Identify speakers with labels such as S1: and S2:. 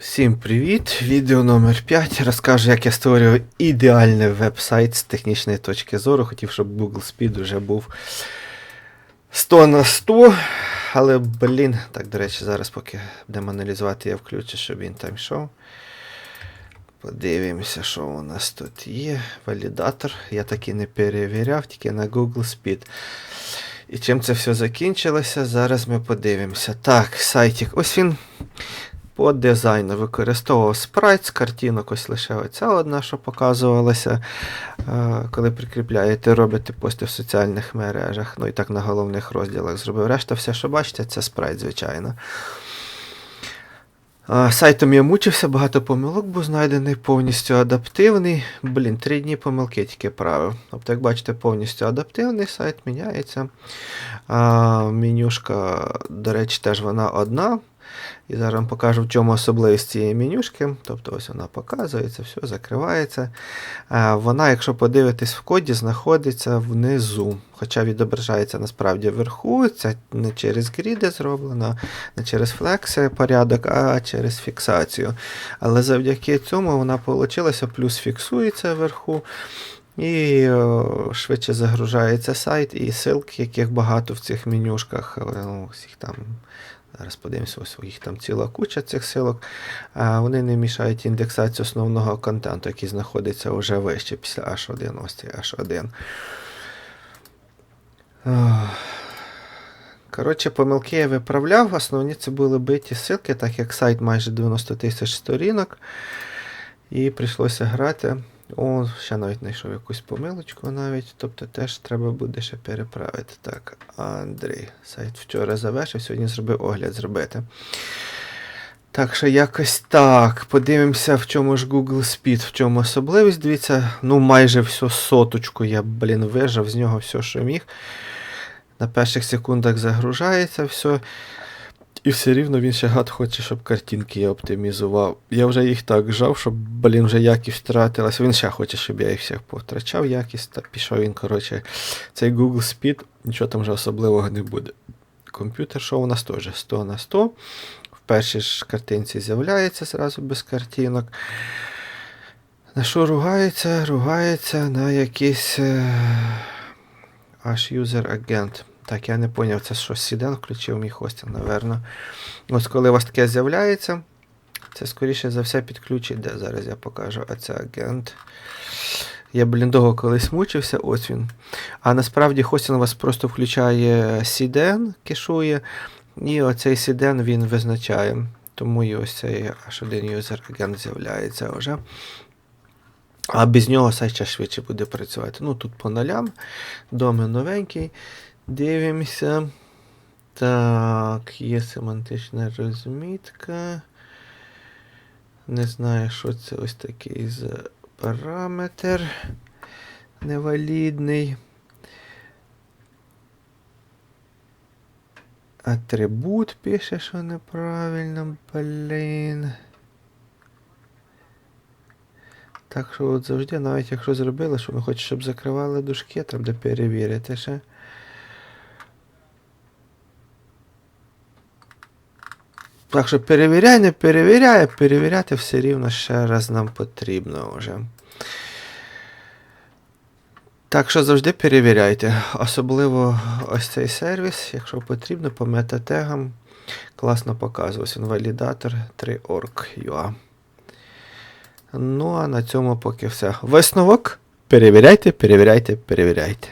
S1: Всім привіт! Відео номер 5 розкажу, як я створював ідеальний веб-сайт з технічної точки зору. Хотів, щоб Google Speed вже був 100 на 100. Але, блін, так, до речі, зараз поки будемо аналізувати, я включу, щоб він там йшов. Подивимося, що у нас тут є. Валідатор. Я таки не перевіряв, тільки на Google Speed. І чим це все закінчилося, зараз ми подивимося. Так, сайтик. Ось він по дизайну використовував спрайт з картинок, ось лише оця одна, що показувалася, е, коли прикріпляєте, робите пости в соціальних мережах, ну і так на головних розділах зробив. Решта все, що бачите, це спрайт, звичайно. Е, Сайтом я мучився, багато помилок був знайдений, повністю адаптивний. Блін, три дні помилки тільки правив. Тобто, як бачите, повністю адаптивний сайт міняється. А, менюшка, до речі, теж вона одна. І зараз вам покажу, в чому особливість цієї менюшки. Тобто ось вона показується, все закривається. Вона, якщо подивитись в коді, знаходиться внизу. Хоча відображається насправді вверху. Це не через гріди зроблено, не через флекси порядок, а через фіксацію. Але завдяки цьому вона вийшла, плюс фіксується вверху. І швидше загружається сайт, і ссылки, яких багато в цих менюшках. Ну, всіх там, зараз подивимося, ось їх там ціла куча цих ссылок. А вони не мішають індексацію основного контенту, який знаходиться вже вище після H1. Ось цей H1. Коротше, помилки я виправляв. Основні це були биті ссылки, так як сайт майже 90 тисяч сторінок. І прийшлося грати. О, ще навіть знайшов якусь помилочку навіть. Тобто теж треба буде ще переправити. Так, Андрій. Сайт вчора завершив, сьогодні зробив огляд зробити. Так що якось так. Подивимося, в чому ж Google Speed, в чому особливість. Дивіться, ну майже всю соточку я, блін, вижав з нього все, що міг. На перших секундах загружається все. І все рівно він ще гад хоче, щоб картинки я оптимізував. Я вже їх так жав, щоб, блін, вже якість втратилася. Він ще хоче, щоб я їх всіх повтрачав якість. Та пішов він, коротше, цей Google Speed, нічого там вже особливого не буде. Комп'ютер, що у нас теж 100 на 100. В першій ж картинці з'являється зразу без картинок. На що ругається? Ругається на якийсь е, аж user agent. Так, я не поняв, це що Сіден включив мій хостинг, напевно. Ось коли у вас таке з'являється, це скоріше за все підключить, де зараз я покажу, а це агент. Я, блін, довго колись мучився, ось він. А насправді хостинг у вас просто включає CDN, кешує, і оцей CDN він визначає. Тому і ось цей аж один юзер агент з'являється вже. А без нього сайт ще швидше буде працювати. Ну тут по нулям. Домен новенький. Дивимося. Так, є семантична розмітка. Не знаю, що це ось такий за параметр невалідний. Атрибут пише, що неправильно, блін. Так що от завжди, навіть якщо зробили, що ми хочемо, щоб закривали дужки, треба перевірити ще. Так що перевіряй, не перевіряй, перевіряти все рівно ще раз нам потрібно вже. Так що завжди перевіряйте. Особливо ось цей сервіс, якщо потрібно, по метатегам. Класно показувався. Валідатор 3org.ua. Ну, а на цьому поки все. Висновок. Перевіряйте, перевіряйте, перевіряйте.